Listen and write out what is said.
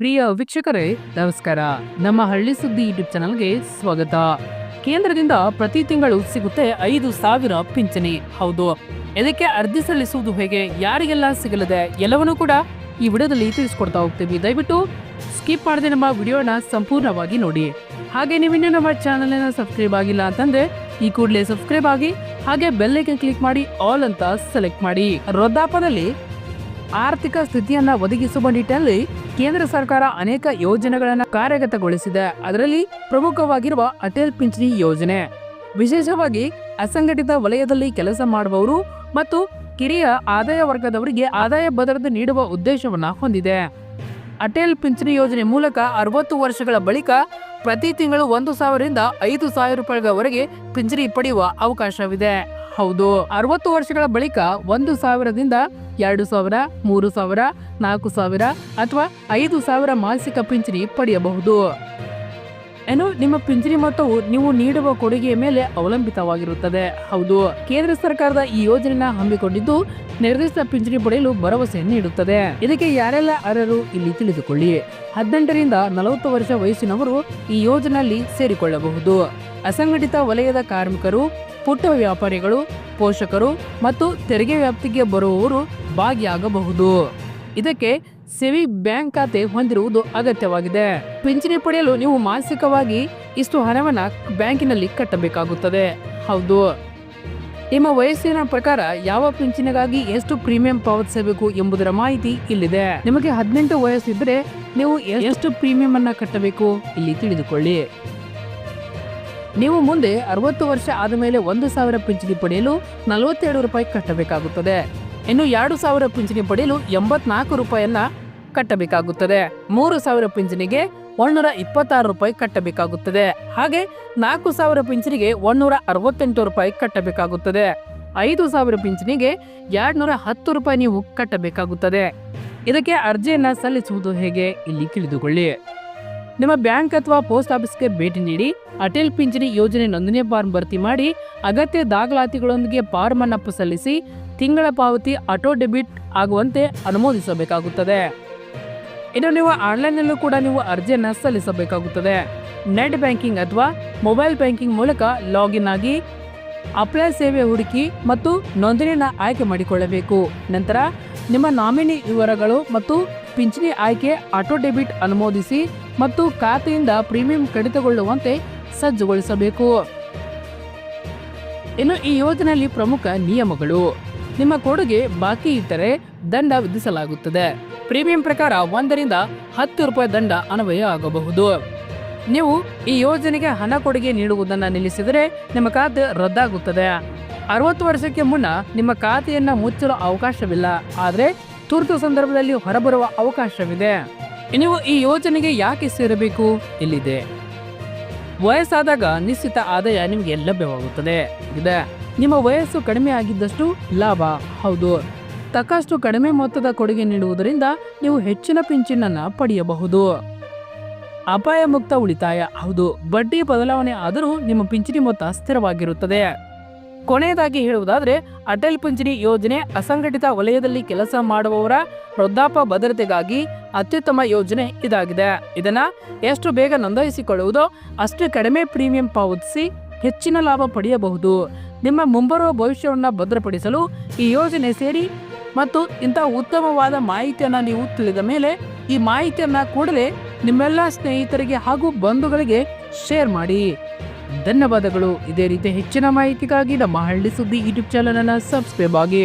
ಪ್ರಿಯ ವೀಕ್ಷಕರೇ, ನಮಸ್ಕಾರ. ನಮ್ಮ ಹಳ್ಳಿ ಸುದ್ದಿ ಯೂಟ್ಯೂಬ್ ಚಾನಲ್ಗೆ ಸ್ವಾಗತ. ಕೇಂದ್ರದಿಂದ ಪ್ರತಿ ತಿಂಗಳು ಸಿಗುತ್ತೆ ಐದು ಸಾವಿರ ಪಿಂಚಣಿ. ಹೌದು. ಇದಕ್ಕೆ ಅರ್ಜಿ ಸಲ್ಲಿಸುವುದು ಹೇಗೆ, ಯಾರಿಗೆಲ್ಲ ಸಿಗಲಿದೆ ಎಲ್ಲವನ್ನೂ ಕೂಡ ಈ ವಿಡಿಯೋದಲ್ಲಿ ತಿಳಿಸ್ಕೊಡ್ತಾ ಹೋಗ್ತೀವಿ. ದಯವಿಟ್ಟು ಸ್ಕಿಪ್ ಮಾಡದೆ ನಮ್ಮ ವಿಡಿಯೋನ ಸಂಪೂರ್ಣವಾಗಿ ನೋಡಿ. ಹಾಗೆ ನೀವಿನ್ನೂ ನಮ್ಮ ಚಾನಲ್ನ ಸಬ್ಸ್ಕ್ರೈಬ್ ಆಗಿಲ್ಲ ಅಂತಂದ್ರೆ ಈ ಕೂಡಲೇ ಸಬ್ಸ್ಕ್ರೈಬ್ ಆಗಿ, ಹಾಗೆ ಬೆಲ್ಲೈಕನ್ ಕ್ಲಿಕ್ ಮಾಡಿ ಆಲ್ ಅಂತ ಸೆಲೆಕ್ಟ್ ಮಾಡಿ. ವೃದ್ಧಾಪದಲ್ಲಿ ಆರ್ಥಿಕ ಸ್ಥಿತಿಯನ್ನ ಒದಗಿಸುವ ನಿಟ್ಟಿನಲ್ಲಿ ಕೇಂದ್ರ ಸರ್ಕಾರ ಅನೇಕ ಯೋಜನೆಗಳನ್ನು ಕಾರ್ಯಗತಗೊಳಿಸಿದೆ. ಅದರಲ್ಲಿ ಪ್ರಮುಖವಾಗಿರುವ ಅಟಲ್ ಪಿಂಚಣಿ ಯೋಜನೆ. ವಿಶೇಷವಾಗಿ ಅಸಂಘಟಿತ ವಲಯದಲ್ಲಿ ಕೆಲಸ ಮಾಡುವವರು ಮತ್ತು ಕಿರಿಯ ಆದಾಯ ವರ್ಗದವರಿಗೆ ಆದಾಯ ಭದ್ರತೆ ನೀಡುವ ಉದ್ದೇಶವನ್ನ ಹೊಂದಿದೆ. ಅಟಲ್ ಪಿಂಚಣಿ ಯೋಜನೆ ಮೂಲಕ ಅರವತ್ತು ವರ್ಷಗಳ ಬಳಿಕ ಪ್ರತಿ ತಿಂಗಳು ಒಂದು ಸಾವಿರದಿಂದ ಐದು ಸಾವಿರ ರೂಪಾಯಿಗಳವರೆಗೆ ಪಿಂಚಣಿ ಪಡೆಯುವ ಅವಕಾಶವಿದೆ. ಹೌದು, ಅರವತ್ತು ವರ್ಷಗಳ ಬಳಿಕ ಒಂದು ಸಾವಿರದಿಂದ ಎರಡು ಸಾವಿರ, ಮೂರು ಸಾವಿರ, ನಾಲ್ಕು ಸಾವಿರ ಅಥವಾ ಐದು ಸಾವಿರ ಮಾಸಿಕ ಪಿಂಚಣಿ ಪಡೆಯಬಹುದು. ಏನು ನಿಮ್ಮ ಪಿಂಚಣಿ ಮೊತ್ತವು ನೀವು ನೀಡುವ ಕೊಡುಗೆಯ ಮೇಲೆ ಅವಲಂಬಿತವಾಗಿರುತ್ತದೆ. ಹೌದು, ಕೇಂದ್ರ ಸರ್ಕಾರದ ಈ ಯೋಜನೆನ ಹಮ್ಮಿಕೊಂಡಿದ್ದು ನಿರ್ದಿಷ್ಟ ಪಿಂಚಣಿ ಪಡೆಯಲು ಭರವಸೆ ನೀಡುತ್ತದೆ. ಇದಕ್ಕೆ ಯಾರೆಲ್ಲ ಅರ್ಹರು ಇಲ್ಲಿ ತಿಳಿದುಕೊಳ್ಳಿ. ಹದಿನೆಂಟರಿಂದ ನಲವತ್ತು ವರ್ಷ ವಯಸ್ಸಿನವರು ಈ ಯೋಜನೆಯಲ್ಲಿ ಸೇರಿಕೊಳ್ಳಬಹುದು. ಅಸಂಘಟಿತ ವಲಯದ ಕಾರ್ಮಿಕರು, ಪುಟ್ಟ ವ್ಯಾಪಾರಿಗಳು, ಪೋಷಕರು ಮತ್ತು ತೆರಿಗೆ ವ್ಯಾಪ್ತಿಗೆ ಬರುವವರು ಭಾಗಿಯಾಗಬಹುದು. ಇದಕ್ಕೆ ಸೆವಿ ಬ್ಯಾಂಕ್ ಖಾತೆ ಹೊಂದಿರುವುದು ಅಗತ್ಯವಾಗಿದೆ. ಪಿಂಚಣಿ ಪಡೆಯಲು ನೀವು ಮಾಸಿಕವಾಗಿ ಇಷ್ಟು ಹಣವನ್ನ ಬ್ಯಾಂಕಿನಲ್ಲಿ ಕಟ್ಟಬೇಕಾಗುತ್ತದೆ. ಹೌದು. ನಿಮ್ಮ ವಯಸ್ಸಿನ ಪ್ರಕಾರ ಯಾವ ಪಿಂಚಣಿಗಾಗಿ ಎಷ್ಟು ಪ್ರೀಮಿಯಂ ಪಾವತಿಸಬೇಕು ಎಂಬುದರ ಮಾಹಿತಿ ಇಲ್ಲಿದೆ. ನಿಮಗೆ ಹದಿನೆಂಟು ವಯಸ್ಸಿದ್ರೆ ನೀವು ಎಷ್ಟು ಪ್ರೀಮಿಯಂ ಅನ್ನ ಕಟ್ಟಬೇಕು ಇಲ್ಲಿ ತಿಳಿದುಕೊಳ್ಳಿ. ನೀವು ಮುಂದೆ ಅರವತ್ತು ವರ್ಷ ಆದ ಮೇಲೆ ಒಂದು ಸಾವಿರ ಪಿಂಚಣಿ ಪಡೆಯಲು ನಲವತ್ತೆರಡು ರೂಪಾಯಿ ಕಟ್ಟಬೇಕಾಗುತ್ತದೆ. ಇನ್ನು ಎರಡು ಸಾವಿರ ಪಿಂಚಣಿ ಪಡೆಯಲು ಎಂಬತ್ನಾಲ್ಕು ರೂಪಾಯಿಯನ್ನ ಕಟ್ಟಬೇಕಾಗುತ್ತದೆ. ಮೂರು ಸಾವಿರ ಪಿಂಚಣಿಗೆ ಒಂದೂರ ಇಪ್ಪತ್ತಾರು ರೂಪಾಯಿ ಕಟ್ಟಬೇಕಾಗುತ್ತದೆ. ಹಾಗೆ ನಾಲ್ಕು ಸಾವಿರ ಪಿಂಚಣಿಗೆ ಒಂದೂರ ಅರವತ್ತೆಂಟು ರೂಪಾಯಿ ಕಟ್ಟಬೇಕಾಗುತ್ತದೆ. ಐದು ಸಾವಿರ ಪಿಂಚಣಿಗೆ ಎರಡ್ನೂರ ಹತ್ತು ರೂಪಾಯಿ ನೀವು ಕಟ್ಟಬೇಕಾಗುತ್ತದೆ. ಇದಕ್ಕೆ ಅರ್ಜಿಯನ್ನ ಸಲ್ಲಿಸುವುದು ಹೇಗೆ ಇಲ್ಲಿ ತಿಳಿದುಕೊಳ್ಳಿ. ನಿಮ್ಮ ಬ್ಯಾಂಕ್ ಅಥವಾ ಪೋಸ್ಟ್ ಆಫೀಸ್ಗೆ ಭೇಟಿ ನೀಡಿ ಅಟಲ್ ಪಿಂಚಣಿ ಯೋಜನೆ ನೋಂದಣಿ ಫಾರ್ಮ್ ಭರ್ತಿ ಮಾಡಿ ಅಗತ್ಯ ದಾಖಲಾತಿಗಳೊಂದಿಗೆ ಫಾರ್ಮ್ ಅನ್ನು ಸಲ್ಲಿಸಿ ತಿಂಗಳ ಪಾವತಿ ಆಟೋ ಡೆಬಿಟ್ ಆಗುವಂತೆ ಅನುಮೋದಿಸಬೇಕಾಗುತ್ತದೆ. ಇನ್ನು ನೀವು ಆನ್ಲೈನ್ನಲ್ಲೂ ಕೂಡ ನೀವು ಅರ್ಜಿಯನ್ನು ಸಲ್ಲಿಸಬೇಕಾಗುತ್ತದೆ. ನೆಟ್ ಬ್ಯಾಂಕಿಂಗ್ ಅಥವಾ ಮೊಬೈಲ್ ಬ್ಯಾಂಕಿಂಗ್ ಮೂಲಕ ಲಾಗಿನ್ ಆಗಿ ಅಪ್ಲೈ ಸೇವೆ ಹುಡುಕಿ ಮತ್ತು ನೋಂದಣಿಯನ್ನು ಆಯ್ಕೆ ಮಾಡಿಕೊಳ್ಳಬೇಕು. ನಂತರ ನಿಮ್ಮ ನಾಮಿನಿ ವಿವರಗಳು ಮತ್ತು ಪಿಂಚಣಿ ಆಯ್ಕೆ, ಆಟೋ ಡೆಬಿಟ್ ಅನುಮೋದಿಸಿ ಮತ್ತು ಖಾತೆಯಿಂದ ಪ್ರೀಮಿಯಂ ಕಡಿತಗೊಳ್ಳುವಂತೆ ಸಜ್ಜುಗೊಳಿಸಬೇಕು. ಇನ್ನು ಈ ಯೋಜನೆಯಲ್ಲಿ ಪ್ರಮುಖ ನಿಯಮಗಳು. ನಿಮ್ಮ ಕೊಡುಗೆ ಬಾಕಿ ಇದ್ದರೆ ದಂಡ ವಿಧಿಸಲಾಗುತ್ತದೆ. ಪ್ರೀಮಿಯಂ ಪ್ರಕಾರ ಒಂದರಿಂದ ಹತ್ತು ರೂಪಾಯಿ ದಂಡ ಅನ್ವಯ ಆಗಬಹುದು. ನೀವು ಈ ಯೋಜನೆಗೆ ಹಣ ಕೊಡುಗೆ ನೀಡುವುದನ್ನು ನಿಲ್ಲಿಸಿದರೆ ನಿಮ್ಮ ಖಾತೆ ರದ್ದಾಗುತ್ತದೆ. ಅರವತ್ತು ವರ್ಷಕ್ಕೆ ಮುನ್ನ ನಿಮ್ಮ ಖಾತೆಯನ್ನು ಮುಚ್ಚಲು ಅವಕಾಶವಿಲ್ಲ. ಆದರೆ ತುರ್ತು ಸಂದರ್ಭದಲ್ಲಿ ಹೊರಬರುವ ಅವಕಾಶವಿದೆ. ನೀವು ಈ ಯೋಜನೆಗೆ ಯಾಕೆ ಸೇರಬೇಕು? ಇಲ್ಲಿದೆ ವಯಸ್ಸಾದಾಗ ನಿಶ್ಚಿತ ಆದಾಯ ನಿಮಗೆ ಲಭ್ಯವಾಗುತ್ತದೆ. ಇದೆ. ನಿಮ್ಮ ವಯಸ್ಸು ಕಡಿಮೆ ಆಗಿದ್ದಷ್ಟು ಲಾಭ. ಹೌದು. ತಕ್ಕಷ್ಟು ಕಡಿಮೆ ಮೊತ್ತದ ಕೊಡುಗೆ ನೀಡುವುದರಿಂದ ನೀವು ಹೆಚ್ಚಿನ ಪಿಂಚಣನ್ನ ಪಡೆಯಬಹುದು. ಅಪಾಯ ಮುಕ್ತ ಉಳಿತಾಯ. ಹೌದು. ಬಡ್ಡಿ ಬದಲಾವಣೆ ಆದರೂ ನಿಮ್ಮ ಪಿಂಚಣಿ ಮೊತ್ತ ಸ್ಥಿರವಾಗಿರುತ್ತದೆ. ಕೊನೆಯದಾಗಿ ಹೇಳುವುದಾದರೆ, ಅಟಲ್ ಪಿಂಚಣಿ ಯೋಜನೆ ಅಸಂಘಟಿತ ವಲಯದಲ್ಲಿ ಕೆಲಸ ಮಾಡುವವರ ವೃದ್ಧಾಪ ಭದ್ರತೆಗಾಗಿ ಅತ್ಯುತ್ತಮ ಯೋಜನೆ ಇದಾಗಿದೆ. ಇದನ್ನು ಎಷ್ಟು ಬೇಗ ನೋಂದಾಯಿಸಿಕೊಳ್ಳುವುದೋ ಅಷ್ಟು ಕಡಿಮೆ ಪ್ರೀಮಿಯಂ ಪಾವತಿಸಿ ಹೆಚ್ಚಿನ ಲಾಭ ಪಡೆಯಬಹುದು. ನಿಮ್ಮ ಮುಂಬರುವ ಭವಿಷ್ಯವನ್ನು ಭದ್ರಪಡಿಸಲು ಈ ಯೋಜನೆ ಸೇರಿ ಮತ್ತು ಇಂಥ ಉತ್ತಮವಾದ ಮಾಹಿತಿಯನ್ನು ನೀವು ತಿಳಿದ ಮೇಲೆ ಈ ಮಾಹಿತಿಯನ್ನು ಕೂಡಲೇ ನಿಮ್ಮೆಲ್ಲ ಸ್ನೇಹಿತರಿಗೆ ಹಾಗೂ ಬಂಧುಗಳಿಗೆ ಶೇರ್ ಮಾಡಿ. ಧನ್ಯವಾದಗಳು. ಇದೇ ರೀತಿ ಹೆಚ್ಚಿನ ಮಾಹಿತಿಗಾಗಿ ನಮ್ಮ ಹಳ್ಳಿ ಸುದ್ದಿ ಯೂಟ್ಯೂಬ್ ಚಾನಲ್ ಅನ್ನು ಸಬ್ಸ್ಕ್ರೈಬ್ ಆಗಿ.